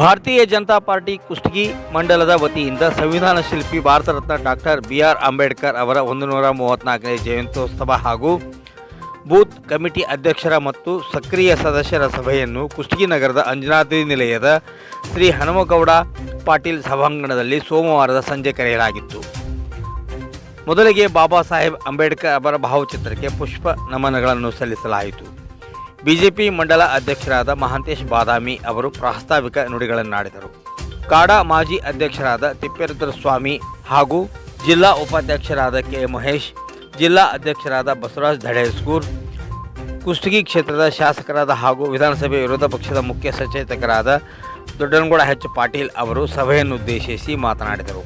ಭಾರತೀಯ ಜನತಾ ಪಾರ್ಟಿ ಕುಷ್ಟಗಿ ಮಂಡಲದ ವತಿಯಿಂದ ಸಂವಿಧಾನ ಶಿಲ್ಪಿ Bharat Ratna doctor B R Ambedkar ಅವರ ಒಂದು ನೂರ ಮೂವತ್ತ್ನಾಲ್ಕನೇ ಜಯಂತ್ಯೋತ್ಸವ ಹಾಗೂ ಬೂತ್ ಕಮಿಟಿ ಅಧ್ಯಕ್ಷರ ಮತ್ತು ಸಕ್ರಿಯ ಸದಸ್ಯರ ಸಭೆಯನ್ನು ಕುಷ್ಟಗಿ ನಗರದ ಅಂಜನಾದ್ರಿ ನಿಲಯದ ಶ್ರೀ ಹನುಮಗೌಡ ಪಾಟೀಲ್ ಸಭಾಂಗಣದಲ್ಲಿ ಸೋಮವಾರದ ಸಂಜೆ ಕರೆಯಲಾಗಿತ್ತು. ಮೊದಲಿಗೆ ಬಾಬಾ ಸಾಹೇಬ್ ಅಂಬೇಡ್ಕರ್ ಅವರ ಭಾವಚಿತ್ರಕ್ಕೆ ಪುಷ್ಪ ನಮನಗಳನ್ನು ಸಲ್ಲಿಸಲಾಯಿತು. ಬಿಜೆಪಿ ಮಂಡಲ ಅಧ್ಯಕ್ಷರಾದ ಮಹಾಂತೇಶ್ ಬಾದಾಮಿ ಅವರು ಪ್ರಾಸ್ತಾವಿಕ ನುಡಿಗಳನ್ನಾಡಿದರು. ಕಾಡಾ ಮಾಜಿ ಅಧ್ಯಕ್ಷರಾದ ತಿಪ್ಪೇರುದ್ರ ಸ್ವಾಮಿ ಹಾಗೂ ಜಿಲ್ಲಾ ಉಪಾಧ್ಯಕ್ಷರಾದ ಕೆ ಮಹೇಶ್, ಜಿಲ್ಲಾ ಅಧ್ಯಕ್ಷರಾದ ಬಸವರಾಜ್ ಧಡೇಸ್ಕೂರ್, ಕುಷ್ಟಗಿ ಕ್ಷೇತ್ರದ ಶಾಸಕರಾದ ಹಾಗೂ ವಿಧಾನಸಭೆ ವಿರೋಧ ಪಕ್ಷದ ಮುಖ್ಯ ಸಚೇತಕರಾದ ದೊಡ್ಡನಗೌಡ ಎಚ್ ಪಾಟೀಲ್ ಅವರು ಸಭೆಯನ್ನುದ್ದೇಶಿಸಿ ಮಾತನಾಡಿದರು.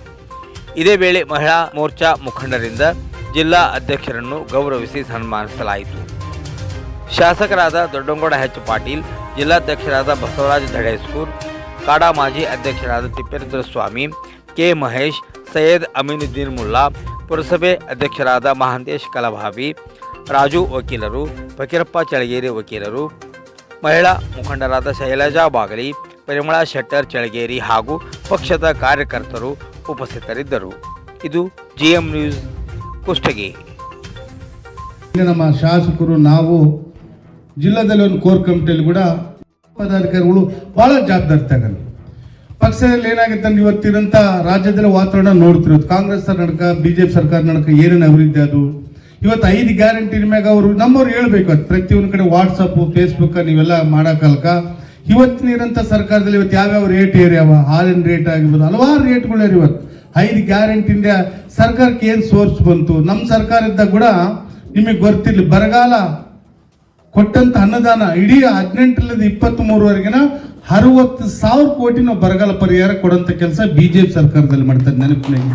ಇದೇ ವೇಳೆ ಮಹಿಳಾ ಮೋರ್ಚಾ ಮುಖಂಡರಿಂದ ಜಿಲ್ಲಾ ಅಧ್ಯಕ್ಷರನ್ನು ಗೌರವಿಸಿ ಸನ್ಮಾನಿಸಲಾಯಿತು. ಶಾಸಕರಾದ ದೊಡ್ಡಂಗೌಡ ಎಚ್ ಪಾಟೀಲ್, ಜಿಲ್ಲಾಧ್ಯಕ್ಷರಾದ ಬಸವರಾಜ ಧಡೇಸ್ಕೂರ್ ಕಾಡಾ ಮಾಜಿ ಅಧ್ಯಕ್ಷರಾದ ತಿಪ್ಪೇಂದ್ರ ಸ್ವಾಮಿ ಕೆ ಮಹೇಶ್, ಸೈಯದ್ ಅಮೀನುದ್ದೀನ್ ಮುಲ್ಲಾ, ಪುರಸಭೆ ಅಧ್ಯಕ್ಷರಾದ ಮಹಾಂತೇಶ್ ಕಲಭಾವಿ, ರಾಜು ವಕೀಲರು, ಫಕೀರಪ್ಪ ಚಳಗೇರಿ ವಕೀಲರು, ಮಹಿಳಾ ಮುಖಂಡರಾದ ಶೈಲಜಾ ಬಾಗಲಿ, ಪರಿಮಳಾ ಶೆಟ್ಟರ್ ಚಳಗೇರಿ ಹಾಗೂ ಪಕ್ಷದ ಕಾರ್ಯಕರ್ತರು ಉಪಸ್ಥಿತರಿದ್ದರು. ಇದು ಜಿಎಂ ನ್ಯೂಸ್ ಕುಷ್ಟಗಿ. ನಮ್ಮ ಶಾಸಕರು, ನಾವು ಜಿಲ್ಲಾದಲ್ಲಿ ಒಂದು ಕೋರ್ ಕಮಿಟಿಯಲ್ಲಿ ಕೂಡ ಪದಾಧಿಕಾರಿಗಳು ಬಹಳ ಜವಾಬ್ದಾರಿ ತಗೊಂಡು ಪಕ್ಷದಲ್ಲಿ ಏನಾಗುತ್ತೆ ಅಂದ್ರೆ ಇವತ್ತಿರಂತ ರಾಜ್ಯದಲ್ಲಿ ವಾತಾವರಣ ನೋಡ್ತಿರೋದು. ಕಾಂಗ್ರೆಸ್ ನಡಕ, ಬಿಜೆಪಿ ಸರ್ಕಾರ ನಡಕ ಏನೇನು ಅಭಿವೃದ್ಧಿ ಅದು? ಇವತ್ತು ಐದು ಗ್ಯಾರಂಟಿ ಮ್ಯಾಗ ಅವರು ನಮ್ಮವ್ರು ಹೇಳ್ಬೇಕು ಅದು. ಪ್ರತಿಯೊಂದು ಕಡೆ ವಾಟ್ಸಪ್ ಫೇಸ್ಬುಕ್ ನೀವೆಲ್ಲ ಮಾಡಕ್ಕಲ್ಕ ಇವತ್ತಿನ ಇರೋಂಥ ಸರ್ಕಾರದಲ್ಲಿ ಇವತ್ತು ಯಾವ್ಯಾವ ರೇಟ್ ಏರ್ಯಾವ? ಹಾಲಿನ ರೇಟ್ ಆಗಿರ್ಬೋದು, ಹಲವಾರು ರೇಟ್ಗಳು ಇವತ್ತು. ಐದು ಗ್ಯಾರಂಟಿಯಿಂದ ಸರ್ಕಾರಕ್ಕೆ ಏನು ಸೋರ್ಸ್ ಬಂತು? ನಮ್ಮ ಸರ್ಕಾರ ಇದ್ದಾಗ ಕೂಡ ನಿಮಗೆ ಗೊತ್ತಿರಲಿ. ಬರಗಾಲ ಕೊಟ್ಟಂತ ಅನುದಾನ ಇಡೀ ಹದಿನೆಂಟರಿಂದ ಇಪ್ಪತ್ತ್ ಮೂರವರೆಗಿನ ಅರವತ್ತು ಸಾವಿರ ಕೋಟಿ ನಾವು ಬರಗಾಲ ಪರಿಹಾರ ಕೊಡಂತ ಕೆಲಸ ಬಿಜೆಪಿ ಸರ್ಕಾರದಲ್ಲಿ ಮಾಡ್ತಾರೆ ನೆನಪಿನಾಗಿ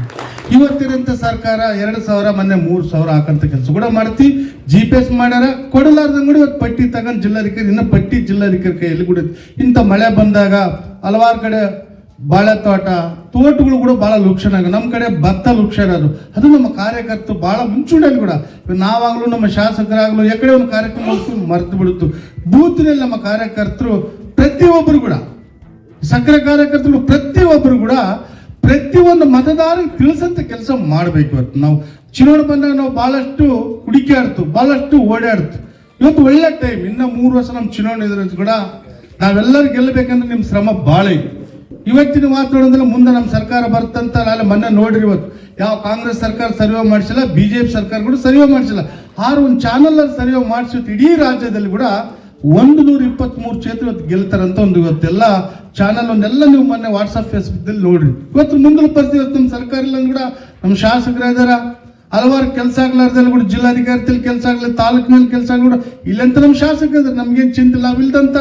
ಇವತ್ತಿರುವಂತ ಸರ್ಕಾರ ಎರಡು ಸಾವಿರ, ಮೊನ್ನೆ ಮೂರು ಸಾವಿರ ಹಾಕಂತ ಕೆಲಸ ಕೂಡ ಮಾಡ್ತಿ. ಜಿ ಪಿ ಎಸ್ ಮಾಡ್ಯಾರ. ಕೊಡಲಾರ್ದಂಗೆ ಕೂಡ ಇವತ್ತು ಪಟ್ಟಿ ತಗೊಂಡು ಜಿಲ್ಲಾಧಿಕಾರಿ, ಇನ್ನೂ ಪಟ್ಟಿ ಜಿಲ್ಲಾಧಿಕಾರಿ ಕೈಯಲ್ಲಿ ಕೂಡ ಇಂಥ ಮಳೆ ಬಂದಾಗ ಹಲವಾರು ಕಡೆ ಬಾಳೆ ತೋಟ, ತೋಟಗಳು ಕೂಡ ಬಹಳ ಲುಕ್ಷಣ ಆಗ ನಮ್ಮ ಕಡೆ ಭತ್ತ ಲುಕ್ಷಣ ಅದು ಅದು ನಮ್ಮ ಕಾರ್ಯಕರ್ತರು ಬಹಳ ಮುಂಚೂಣಿಯಲ್ಲಿ ಕೂಡ. ನಾವಾಗಲೂ ನಮ್ಮ ಶಾಸಕರಾಗಲೂ ಎಕಡೆ ಒಂದು ಕಾರ್ಯಕ್ರಮ ಮರೆತು ಬಿಡುತ್ತು. ಬೂತ್ನಲ್ಲಿ ನಮ್ಮ ಕಾರ್ಯಕರ್ತರು ಪ್ರತಿಯೊಬ್ಬರು ಕೂಡ ಸಕ್ಕರೆ ಕಾರ್ಯಕರ್ತರು ಪ್ರತಿಯೊಬ್ಬರು ಕೂಡ ಪ್ರತಿಯೊಂದು ಮತದಾರರಿಗೆ ತಿಳಿಸಂತ ಕೆಲಸ ಮಾಡಬೇಕು ಇವತ್ತು. ನಾವು ಚುನಾವಣೆ ಬಂದಾಗ ನಾವು ಬಹಳಷ್ಟು ಹುಡುಕಾಡ್ತು ಬಹಳಷ್ಟು ಓಡಾಡ್ತು ಇವತ್ತು ಒಳ್ಳೆ ಟೈಮ್ ಇನ್ನ ಮೂರು ವರ್ಷ ನಮ್ಮ ಚುನಾವಣೆ ಇದ್ರೆ ಕೂಡ ನಾವೆಲ್ಲರೂ ಗೆಲ್ಲಬೇಕಂದ್ರೆ ನಿಮ್ಮ ಶ್ರಮ ಭಾಳ ಇದೆ. ಇವತ್ತಿನ ವಾತಾವರಣದಲ್ಲಿ ಮುಂದೆ ನಮ್ಮ ಸರ್ಕಾರ ಬರ್ತಂತ ನಾಳೆ ಮೊನ್ನೆ ನೋಡ್ರಿ ಇವತ್ತು. ಯಾವ ಕಾಂಗ್ರೆಸ್ ಸರ್ಕಾರ ಸರ್ವೆ ಮಾಡಿಸಿಲ್ಲ, ಬಿಜೆಪಿ ಸರ್ಕಾರ ಕೂಡ ಸರ್ವೆ ಮಾಡಿಸಿಲ್ಲ. ಆರು ಒಂದು ಚಾನಲ್ ಸರ್ವೆ ಮಾಡಿಸಿತ್ತು ಇಡೀ ರಾಜ್ಯದಲ್ಲಿ ಕೂಡ ಒಂದು ನೂರ ಇಪ್ಪತ್ಮೂರು ಕ್ಷೇತ್ರ ಇವತ್ತು ಗೆಲ್ತಾರಂತ ಒಂದು ಇವತ್ತೆಲ್ಲ ಚಾನಲ್ ಒಂದೆಲ್ಲ ನೀವು ಮೊನ್ನೆ ವಾಟ್ಸಪ್ ಫೇಸ್ಬುಕ್ದಲ್ಲಿ ನೋಡ್ರಿ. ಇವತ್ತು ಮುಂದಿನ ಪರಿಸ್ಥಿತಿ ನಮ್ಮ ಸರ್ಕಾರ ಇಲ್ಲ ಕೂಡ ನಮ್ಮ ಶಾಸಕರ ಇದಾರ. ಹಲವಾರು ಕೆಲಸ ಆಗ್ಲಾರ್ದಲ್ಲಿ ಕೂಡ ಜಿಲ್ಲಾಧಿಕಾರಿಯಲ್ಲಿ ಕೆಲಸ ಆಗಲಿ, ತಾಲೂಕಿನಲ್ಲಿ ಕೆಲಸ ಆಗಲಿ ಕೂಡ ಇಲ್ಲಂತ ನಮ್ಮ ಶಾಸಕರು ಇದ್ರೆ. ನಮ್ಗೇನು ಚಿಂತೆ ಇಲ್ಲ ಇಲ್ದಂತ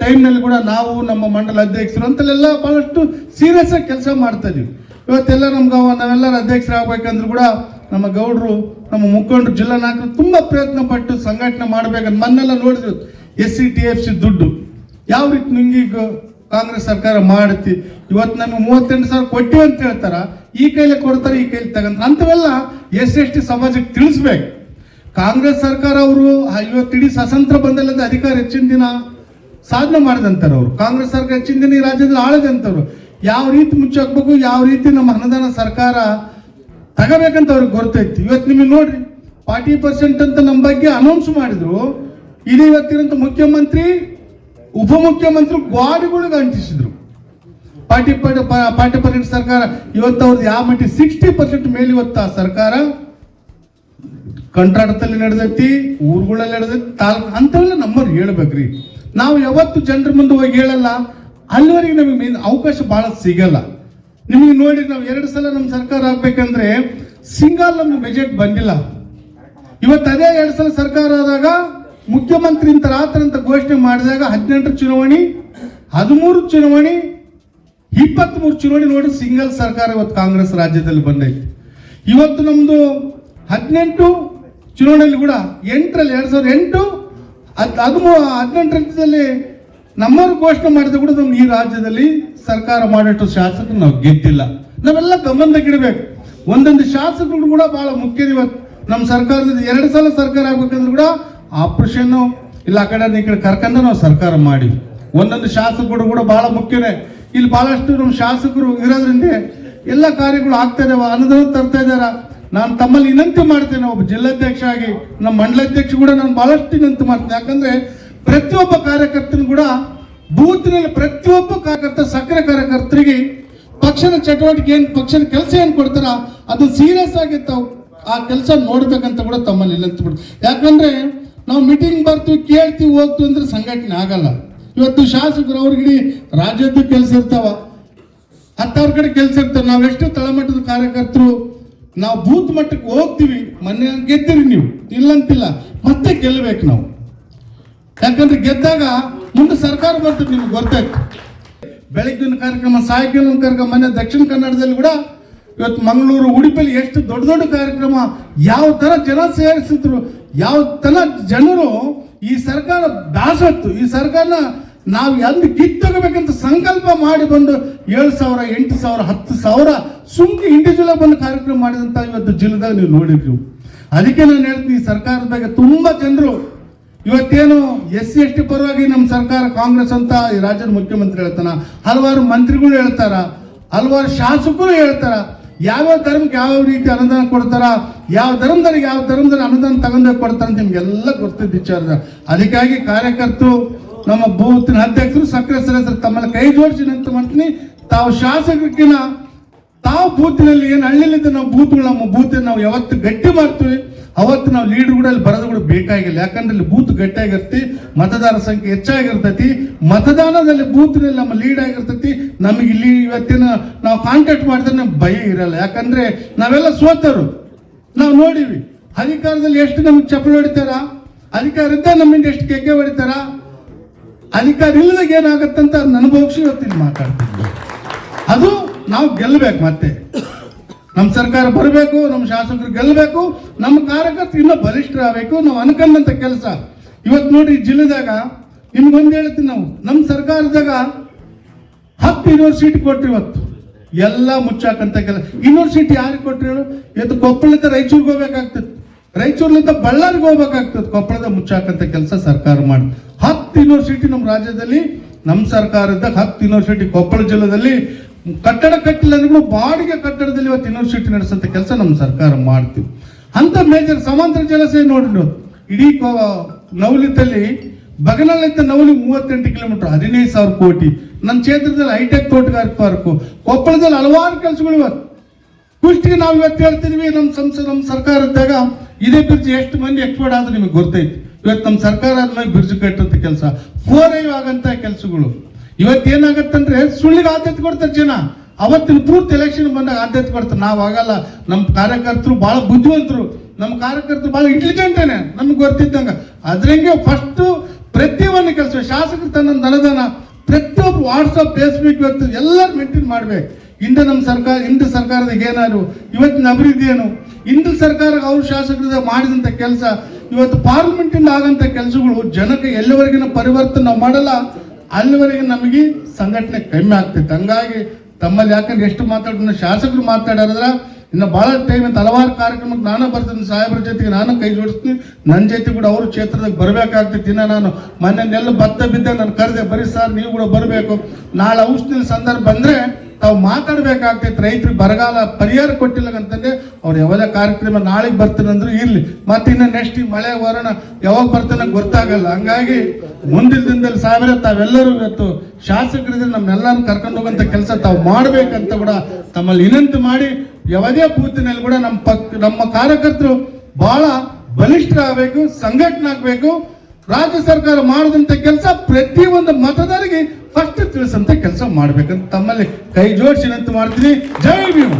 ಟೈಮ್ನಲ್ಲಿ ಕೂಡ ನಾವು ನಮ್ಮ ಮಂಡಲ ಅಧ್ಯಕ್ಷರು ಅಂತಲ್ಲೆಲ್ಲ ಭಾಳಷ್ಟು ಸೀರಿಯಸ್ ಆಗಿ ಕೆಲಸ ಮಾಡ್ತಾ ಇದೀವಿ ಇವತ್ತೆಲ್ಲ ನಮ್ಗೆ ನಾವೆಲ್ಲರ ಅಧ್ಯಕ್ಷರಾಗಬೇಕಂದ್ರೂ ಕೂಡ ನಮ್ಮ ಗೌಡರು, ನಮ್ಮ ಮುಖಂಡರು, ಜಿಲ್ಲಾ ನಾಯಕರು ತುಂಬಾ ಪ್ರಯತ್ನ ಪಟ್ಟು ಸಂಘಟನೆ ಮಾಡ್ಬೇಕಂತ ಮನ್ನೆಲ್ಲ ನೋಡಿದ್ರು S C T F C ದುಡ್ಡು. ಯಾವ ರೀತಿ ನಿಂಗೆ ಕಾಂಗ್ರೆಸ್ ಸರ್ಕಾರ ಮಾಡುತ್ತಿ ಇವತ್ತು ನಮಗೆ ಮೂವತ್ತೆಂಟು ಸಾವಿರ ಕೊಟ್ಟಿವಿ ಅಂತ ಹೇಳ್ತಾರ. ಈ ಕೈಲಿ ಕೊಡ್ತಾರೆ, ಈ ಕೈಲಿ ತಗಂತ ಅಂತವೆಲ್ಲ ಎಸ್ ಎಸ್, ಟಿ ಸಮಾಜಕ್ಕೆ ತಿಳಿಸ್ಬೇಕು. ಕಾಂಗ್ರೆಸ್ ಸರ್ಕಾರ ಅವರು ಇವತ್ತು ಇಡೀ ಸ್ವತಂತ್ರ ಬಂದಲ್ಲದ ಅಧಿಕಾರ ಹೆಚ್ಚಿನ ದಿನ ಸಾಧನೆ ಮಾಡಿದಂಥವ್ರು ಕಾಂಗ್ರೆಸ್ ಸರ್ಕಾರ ಚಿಂತನೆ ಈ ರಾಜ್ಯದಲ್ಲಿ ಆಳದಂತವ್ರು. ಯಾವ ರೀತಿ ಮುಚ್ಚಾಕ್ಬೇಕು ಯಾವ ರೀತಿ ನಮ್ಮ ಅನುದಾನ ಸರ್ಕಾರ ತಗಬೇಕಂತ ಅವ್ರಿಗೆ ಗೊತ್ತೈತಿ ಇವತ್ತು ನಿಮಗೆ ನೋಡ್ರಿ, ಫಾರ್ಟಿ ಪರ್ಸೆಂಟ್ ಅಂತ ನಮ್ಮ ಬಗ್ಗೆ ಅನೌನ್ಸ್ ಮಾಡಿದ್ರು. ಇಡೀ ಇವತ್ತಿನಂತ ಮುಖ್ಯಮಂತ್ರಿ, ಉಪಮುಖ್ಯಮಂತ್ರಿ ಗ್ವಾಡಿಗಳಿಗೆ ಅಂಟಿಸಿದ್ರು. ಪಾರ್ಟಿ ಪಾರ್ಟಿ ಪರ್ಸೆಂಟ್ ಸರ್ಕಾರ, ಇವತ್ತು ಅವ್ರದ್ದು ಯಾವ ಮಟ್ಟಿಗೆ ಸಿಕ್ಸ್ಟಿ ಪರ್ಸೆಂಟ್ ಮೇಲೆ ಇವತ್ತು ಆ ಸರ್ಕಾರ ಕಂಟ್ರಾಟದಲ್ಲಿ ನಡೆದೈತಿ, ಊರುಗಳಲ್ಲಿ ನಡೆದೈತಿ, ತಾಲೂಕು ಅಂಥವೆಲ್ಲ ನಮ್ಮವ್ರು ಹೇಳ್ಬೇಕ್ರಿ. ನಾವು ಯಾವತ್ತು ಜನರ ಮುಂದೆ ಹೋಗಿ ಹೇಳಲ್ಲ. ಅಲ್ಲಿವರೆಗೆ ನಮಗೆ ಅವಕಾಶ ಭಾಳ ಸಿಗಲ್ಲ. ನಿಮಗೆ ನೋಡಿ, ನಾವು ಎರಡು ಸಲ ನಮ್ಮ ಸರ್ಕಾರ ಆಗ್ಬೇಕಂದ್ರೆ ಸಿಂಗಲ್ ನಮ್ಮ ಬಜೆಟ್ ಬಂದಿಲ್ಲ. ಇವತ್ತು ಅದೇ ಎರಡು ಸಲ ಸರ್ಕಾರ ಆದಾಗ ಮುಖ್ಯಮಂತ್ರಿ ಇಂತ ರಾತ್ರಿ ಅಂತ ಘೋಷಣೆ ಮಾಡಿದಾಗ ಹದಿನೆಂಟು ಚುನಾವಣೆ, ಹದಿಮೂರು ಚುನಾವಣೆ, ಇಪ್ಪತ್ಮೂರು ಚುನಾವಣೆ ನೋಡಿ ಸಿಂಗಲ್ ಸರ್ಕಾರ ಇವತ್ತು ಕಾಂಗ್ರೆಸ್ ರಾಜ್ಯದಲ್ಲಿ ಬಂದೈತಿ. ಇವತ್ತು ನಮ್ಮದು ಹದಿನೆಂಟು ಚುನಾವಣೆಯಲ್ಲಿ ಕೂಡ ಎಂಟರಲ್ಲಿ, ಎರಡ್ ಸಾವಿರದ ಎಂಟು ಹದ್ ಹದಿನೆಂಟು ಹದಿನೆಂಟರಲ್ಲಿ ನಮ್ಮವರು ಘೋಷಣೆ ಮಾಡಿದ ಕೂಡ ನಮ್ಮ ಈ ರಾಜ್ಯದಲ್ಲಿ ಸರ್ಕಾರ ಮಾಡಿಟ್ಟು ಶಾಸಕರು ನಾವು ಗೆದ್ದಿಲ್ಲ. ನಾವೆಲ್ಲ ಗಮನದಾಗಿಡಬೇಕು ಒಂದೊಂದು ಶಾಸಕರು ಕೂಡ ಬಹಳ ಮುಖ್ಯ ಇವತ್ತು. ನಮ್ಮ ಸರ್ಕಾರದಿಂದ ಎರಡು ಸಲ ಸರ್ಕಾರ ಆಗ್ಬೇಕಂದ್ರೆ ಕೂಡ ಆಪರೇಷನ್ ಇಲ್ಲ ಆ ಕಡೆ ಈ ಕಡೆ ಕರ್ಕೊಂಡು ನಾವು ಸರ್ಕಾರ ಮಾಡಿ. ಒಂದೊಂದು ಶಾಸಕರು ಕೂಡ ಬಹಳ ಮುಖ್ಯನೇ. ಇಲ್ಲಿ ಬಹಳಷ್ಟು ನಮ್ಮ ಶಾಸಕರು ಇರೋದ್ರಿಂದ ಎಲ್ಲ ಕಾರ್ಯಗಳು ಆಗ್ತಾ ಇದಾವ. ಅನುದಾನ ತರ್ತಾ ಇದಾರ. ನಾನು ತಮ್ಮಲ್ಲಿ ವಿನಂತಿ ಮಾಡ್ತೇನೆ ಒಬ್ಬ ಜಿಲ್ಲಾಧ್ಯಕ್ಷ ಆಗಿ, ನಮ್ಮ ಮಂಡಲಾಧ್ಯಕ್ಷ ಕೂಡ ನಾನು ಬಹಳಷ್ಟು ವಿನಂತಿ ಮಾಡ್ತೇನೆ. ಯಾಕಂದ್ರೆ ಪ್ರತಿಯೊಬ್ಬ ಕಾರ್ಯಕರ್ತನ ಕೂಡ ಬೂತ್ನಲ್ಲಿ ಪ್ರತಿಯೊಬ್ಬ ಕಾರ್ಯಕರ್ತ ಸಕ್ಕರೆ ಕಾರ್ಯಕರ್ತರಿಗೆ ಪಕ್ಷದ ಚಟುವಟಿಕೆ ಏನು, ಪಕ್ಷದ ಕೆಲಸ ಏನು ಕೊಡ್ತಾರ ಅದು ಸೀರಿಯಸ್ ಆಗಿ ತಾವು ಆ ಕೆಲಸ ನೋಡ್ಬೇಕಂತ ಕೂಡ ತಮ್ಮಲ್ಲಿ ವಿನಂತಿ ಮಾಡ್ತೀವಿ ಯಾಕಂದ್ರೆ ನಾವು ಮೀಟಿಂಗ್ ಬರ್ತೀವಿ, ಕೇಳ್ತೀವಿ, ಹೋಗ್ತೀವಿ ಅಂದ್ರೆ ಸಂಘಟನೆ ಆಗಲ್ಲ. ಇವತ್ತು ಶಾಸಕರು ಅವ್ರಿಗೆ ರಾಜ್ಯದ್ದು ಕೆಲಸ ಇರ್ತಾವ. ಹತ್ತಾರು ಕಡೆ ಕೆಲಸ ನಾವು ನಾವೆಷ್ಟು ತಳಮಟ್ಟದ ಕಾರ್ಯಕರ್ತರು ನಾವು ಬೂತ್ ಮಟ್ಟಕ್ಕೆ ಹೋಗ್ತೀವಿ, ಮೊನ್ನೆ ಗೆದ್ದಿರಿ ನೀವು. ಇಲ್ಲಂತಿಲ್ಲ, ಮತ್ತೆ ಗೆಲ್ಲಬೇಕು ನಾವು. ಯಾಕಂದ್ರೆ ಗೆದ್ದಾಗ ಮುಂದೆ ಸರ್ಕಾರ ಬರ್ತದೆ ನಿಮ್ಗೆ ಗೊತ್ತಾಯ್ತು. ಬೆಳಗ್ಗಿನ ಕಾರ್ಯಕ್ರಮ, ಸಾಯಂಕಾಲ ಕಾರ್ಯಕ್ರಮ, ಮೊನ್ನೆ ದಕ್ಷಿಣ ಕನ್ನಡದಲ್ಲಿ ಕೂಡ ಇವತ್ತು ಮಂಗಳೂರು ಉಡುಪಿಯಲ್ಲಿ ಎಷ್ಟು ದೊಡ್ಡ ದೊಡ್ಡ ಕಾರ್ಯಕ್ರಮ, ಯಾವ ಥರ ಜನ ಸೇರಿಸಿದ್ರು, ಯಾವ ಥರ ಜನರು ಈ ಸರ್ಕಾರ ದಾಸತ್ತು. ಈ ಸರ್ಕಾರನ ನಾವು ಎಲ್ಲಿ ಕಿತ್ತೋಗಬೇಕಂತ ಸಂಕಲ್ಪ ಮಾಡಿ ಬಂದು ಏಳು ಸಾವಿರ, ಎಂಟು ಸಾವಿರ, ಹತ್ತು ಸಾವಿರ ಸುಮ್ಕೆ ಇಂಡಿವಿಜುವಲ್ ಬಂದು ಕಾರ್ಯಕ್ರಮ ಮಾಡಿದಂತ ಇವತ್ತು ಜಿಲ್ಲೆದಾಗ ನೀವು ನೋಡಿದ್ರಿ. ಅದಕ್ಕೆ ನಾನು ಹೇಳ್ತೀನಿ ಸರ್ಕಾರದಾಗ ತುಂಬಾ ಜನರು ಇವತ್ತೇನು ಎಸ್ ಸಿ, ಎಸ್ ಟಿ ಪರವಾಗಿ ನಮ್ಮ ಸರ್ಕಾರ, ಕಾಂಗ್ರೆಸ್ ಅಂತ ಈ ರಾಜ್ಯದ ಮುಖ್ಯಮಂತ್ರಿ ಹೇಳ್ತಾನ, ಹಲವಾರು ಮಂತ್ರಿಗಳು ಹೇಳ್ತಾರ, ಹಲವಾರು ಶಾಸಕರು ಹೇಳ್ತಾರ ಯಾವ್ಯಾವ ಧರ್ಮಕ್ಕೆ ಯಾವ ರೀತಿ ಅನುದಾನ ಕೊಡ್ತಾರ, ಯಾವ ಧರ್ಮದಲ್ಲಿ ಯಾವ ಧರ್ಮದಲ್ಲಿ ಅನುದಾನ ತಗೊಂಡೋಗಿ ಕೊಡ್ತಾರ ಅಂತ ನಿಮ್ಗೆಲ್ಲ ಗೊತ್ತಿದ್ದ ವಿಚಾರ ಅದಕ್ಕಾಗಿ ಕಾರ್ಯಕರ್ತರು ನಮ್ಮ ಬೂತ್ನ ಅಧ್ಯಕ್ಷರು ಸಕ್ರೆ ಸದಸ್ಯರು ತಮ್ಮಲ್ಲಿ ಕೈ ಜೋಡಿಸಿ ನಿಂತು ಮಾಡ್ತೀನಿ. ತಾವು ಶಾಸಕರಿಗಿನ, ತಾವು ಬೂತಿನಲ್ಲಿ ಏನು ಹಳ್ಳಿಲಿದ್ದ ನಾವು ಬೂತ್ಗಳು, ನಮ್ಮ ಬೂತ್ ನಾವು ಯಾವತ್ತು ಗಟ್ಟಿ ಮಾಡ್ತೀವಿ, ಅವತ್ತು ನಾವು ಲೀಡ್ಗಳಲ್ಲಿ ಬರೋದು ಕೂಡ ಬೇಕಾಗಿಲ್ಲ. ಯಾಕಂದ್ರೆ ಇಲ್ಲಿ ಬೂತ್ ಗಟ್ಟಿಯಾಗಿರ್ತಿ ಮತದಾರ ಸಂಖ್ಯೆ ಹೆಚ್ಚಾಗಿರ್ತೈತಿ, ಮತದಾನದಲ್ಲಿ ಬೂತ್ನಲ್ಲಿ ನಮ್ಮ ಲೀಡ್ ಆಗಿರ್ತೈತಿ, ನಮಗೆ ಇಲ್ಲಿ ಇವತ್ತಿನ ನಾವು ಕಾಂಟ್ಯಾಕ್ಟ್ ಮಾಡಿದ್ರೆ ನಮ್ಗೆ ಭಯ ಇರಲ್ಲ. ಯಾಕಂದ್ರೆ ನಾವೆಲ್ಲ ಸೋತರು. ನಾವು ನೋಡಿವಿ, ಅಧಿಕಾರದಲ್ಲಿ ಎಷ್ಟು ನಮ್ಗೆ ಚಪ್ಪಲಿ ಹೊಡಿತಾರ? ಅಧಿಕಾರದ ನಮ್ಮಿಂದ ಎಷ್ಟು ಕೆಗ್ಗೆ ಹೊಡಿತಾರ? ಅಧಿಕಾರ ಏನಾಗತ್ತಂತ ಅನುಭವಿಸಿ ಇವತ್ತಿನ ಮಾತಾಡ್ತಿದ್ವಿ ಅದು ನಾವು ಗೆಲ್ಲಬೇಕು ಮತ್ತೆ. ನಮ್ಮ ಸರ್ಕಾರ ಬರಬೇಕು ನಮ್ಮ ಶಾಸಕರು ಗೆಲ್ಲಬೇಕು ನಮ್ಮ ಕಾರ್ಯಕರ್ತರು ಇನ್ನೂ ಬಲಿಷ್ಠರಾಗಬೇಕು ನಾವು ಅನ್ಕೊಂಡಂತ ಕೆಲಸ. ಇವತ್ತು ನೋಡಿ ಜಿಲ್ಲೆದಾಗ, ನಿಮ್ಗೊಂದು ಹೇಳ್ತೀನಿ ನಾವು ನಮ್ಮ ಸರ್ಕಾರದಾಗ ಹತ್ತು ಯೂನಿವರ್ಸಿಟಿ ಕೊಟ್ರಿ ಇವತ್ತು. ಎಲ್ಲ ಮುಚ್ಚಾಕಂತ ಕೆಲಸ ಯೂನಿವರ್ಸಿಟಿ ಯಾರಿಗೆ ಕೊಟ್ರಿ ಹೇಳು? ಇವತ್ತು ಕೊಪ್ಪಳದ ರಾಯಚೂರಿಗೆ ಹೋಗ್ಬೇಕಾಗ್ತದೆ. ರಾಯಚೂರ್ಲಿಂದ ಬಳ್ಳಾರಿಗೆ ಹೋಗ್ಬೇಕಾಗ್ತದೆ. ಕೊಪ್ಪಳದ ಮುಚ್ಚಾಕಂತ ಕೆಲಸ ಸರ್ಕಾರ ಮಾಡಿ ಹತ್ತು ಯೂನಿವರ್ಸಿಟಿ ನಮ್ಮ ರಾಜ್ಯದಲ್ಲಿ ನಮ್ಮ ಸರ್ಕಾರದಾಗ ಹತ್ತು ಯೂನಿವರ್ಸಿಟಿ ಕೊಪ್ಪಳ ಜಿಲ್ಲೆದಲ್ಲಿ. ಕಟ್ಟಡ ಕಟ್ಟಿಲ್ಲ ಅಂದ್ರೂ ಬಾಡಿಗೆ ಕಟ್ಟಡದಲ್ಲಿ ಇವತ್ತು ಯೂನಿವರ್ಸಿಟಿ ನಡೆಸಂತ ಕೆಲಸ ನಮ್ಮ ಸರ್ಕಾರ ಮಾಡ್ತೀವಿ ಅಂತ ಮೇಜರ್ ಸಮಾಂತರ ಜಲಾಶಯ ನೋಡ್ರಿ ಇಡೀ ನವಲಿತಲ್ಲಿ ಬಗನಲ್ಲಿದ್ದ ನವಲಿ ಮೂವತ್ತೆಂಟು ಕಿಲೋಮೀಟರ್ ಹದಿನೈದು ಸಾವಿರ ಕೋಟಿ. ನನ್ನ ಕ್ಷೇತ್ರದಲ್ಲಿ ಹೈಟೆಕ್ ತೋಟಗಾರಿಕೆ ಪಾರ್ಕು ಕೊಪ್ಪಳದಲ್ಲಿ ಹಲವಾರು ಕೆಲಸಗಳು ಇವತ್ತು ಕುಷ್ಟಿಗೆ ನಾವು ಇವತ್ತು ಹೇಳ್ತಿದ್ವಿ ನಮ್ಮ ಸಂಸದ ನಮ್ಮ ಸರ್ಕಾರ ಇದ್ದಾಗ ಇದೇ ಬ್ರಿಡ್ಜ್ ಎಷ್ಟು ಮಂದಿ ಎಕ್ಸ್ಪೋರ್ಟ್ ಆದ್ರೆ ನಿಮಗೆ ಗೊತ್ತೈತಿ. ಇವತ್ತು ನಮ್ಮ ಸರ್ಕಾರ ಆದ್ಮೇಲೆ ಬ್ರಿಡ್ಜ್ ಕಟ್ಟಂತ ಕೆಲಸ. ಆಗಂತ ಕೆಲಸಗಳು. ಇವತ್ತು ಏನಾಗತ್ತಂದ್ರೆ ಸುಳ್ಳಿಗೆ ಆದ್ಯತೆ ಕೊಡ್ತಾರೆ ಜನ. ಅವತ್ತಿನ ಪೂರ್ತಿ ಎಲೆಕ್ಷನ್ ಬಂದಾಗ ಆದ್ಯತೆ ಕೊಡ್ತಾರೆ. ನಾವು ಆಗಲ್ಲ. ನಮ್ಮ ಕಾರ್ಯಕರ್ತರು ಬಹಳ ಬುದ್ಧಿವಂತರು. ನಮ್ಮ ಕಾರ್ಯಕರ್ತರು ಬಹಳ ಇಂಟೆಲಿಜೆಂಟೇನೆ ನಮ್ಗೆ ಗೊತ್ತಿದ್ದಂಗೆ. ಅದ್ರಂಗೆ ಫಸ್ಟ್ ಪ್ರತಿಯೊಂದು ಕೆಲಸ, ಶಾಸಕರು ತನ್ನ ದನದನ ಪ್ರತಿಯೊಬ್ಬರು ವಾಟ್ಸಪ್ ಫೇಸ್ಬುಕ್ ಇವತ್ತು ಎಲ್ಲರೂ ಮೇಂಟೈನ್ ಮಾಡ್ಬೇಕು. ಇಂದು ನಮ್ಮ ಸರ್ಕಾರ ಇಂದು ಸರ್ಕಾರದಾಗ ಏನಾದ್ರು, ಇವತ್ತಿನ ಅಭಿವೃದ್ಧಿ ಏನು? ಇಂದು ಸರ್ಕಾರ ಅವ್ರ ಶಾಸಕರಿಂದ ಮಾಡಿದಂಥ ಕೆಲಸ. ಇವತ್ತು ಪಾರ್ಲಿಮೆಂಟ್ ಇಂದ ಆಗಂತ ಕೆಲಸಗಳು ಜನಕ್ಕೆ ಎಲ್ಲಿವರೆಗಿನ ಪರಿವರ್ತನೆ ಮಾಡಲ್ಲ, ಅಲ್ಲಿವರೆಗೆ ನಮಗೆ ಸಂಘಟನೆ ಕಮ್ಮಿ ಆಗ್ತೈತೆ ಹಂಗಾಗಿ ತಮ್ಮಲ್ಲಿ ಯಾಕಂದ್ರೆ ಎಷ್ಟು ಮಾತಾಡೋಣ ಶಾಸಕರು ಮಾತಾಡಾರ ಇನ್ನು ಬಹಳ ಟೈಮ್ ಅಂತ ಹಲವಾರು ಕಾರ್ಯಕ್ರಮಕ್ಕೆ ನಾನು ಬರ್ತೀನಿ, ಸಾಹೇಬ್ರ ಜೊತೆಗೆ ನಾನು ಕೈ ಜೋಡಿಸ್ತೀನಿ. ನನ್ನ ಜೊತೆ ಕೂಡ ಅವರು ಕ್ಷೇತ್ರದಾಗ ಬರಬೇಕಾಗ್ತೈತಿ ಇನ್ನ ನಾನು ನೆಲ್ಲು ಭತ್ತ ಬಿದ್ದೆ, ನಾನು ಕರೆದೆ, ಬರೀ ಸರ್, ನೀವು ಕೂಡ ಬರಬೇಕು. ನಾಳೆ ಔಷಧಿ ಸಂದರ್ಭ ಬಂದ್ರೆ ತಾವು ಮಾತಾಡ್ಬೇಕಾಗ್ತೈತೆ ರೈತರಿಗೆ ಬರಗಾಲ ಪರಿಹಾರ ಕೊಟ್ಟಿಲ್ಲ ಅಂತಂದ್ರೆ ಅವ್ರು ಯಾವಾಗ ಕಾರ್ಯಕ್ರಮ ನಾಳೆಗೆ ಬರ್ತಾನೆ ಅಂದ್ರೆ ಇರ್ಲಿ. ಮತ್ತೆ ಇನ್ನು ನೆಕ್ಸ್ಟ್ ಮಳೆ ವರಣ ಯಾವಾಗ ಬರ್ತಾನೆ ಗೊತ್ತಾಗಲ್ಲ. ಹಂಗಾಗಿ ಮುಂದಿನ ದಿನದಲ್ಲಿ ಸಾವಿರ ತಾವೆಲ್ಲರೂ ಇವತ್ತು ಶಾಸಕರಿದ್ರೆ ನಮ್ಮನ್ನೆಲ್ಲರೂ ಕರ್ಕೊಂಡು ಹೋಗಂತ ಕೆಲಸ ತಾವು ಮಾಡ್ಬೇಕಂತ ಕೂಡ ತಮ್ಮಲ್ಲಿ ವಿನಂತಿ ಮಾಡಿ, ಯಾವುದೇ ಬೂತಿನಲ್ಲಿ ಕೂಡ ನಮ್ಮ ಪಕ್, ನಮ್ಮ ಕಾರ್ಯಕರ್ತರು ಬಹಳ ಬಲಿಷ್ಠರಾಗಬೇಕು, ಸಂಘಟನೆ ಆಗಬೇಕು. ರಾಜ್ಯ ಸರ್ಕಾರ ಮಾಡಿದಂತ ಕೆಲಸ ಪ್ರತಿಯೊಂದು ಮತದಾರಿಗೆ ತಿಳಿಸಂತ ಕೆಲಸ ಮಾಡ್ಬೇಕಂತ ತಮ್ಮಲ್ಲಿ ಕೈ ಜೋಡಿಸಿ ಮಾಡ್ತೀನಿ. ಜೈ ಭೀಮ್.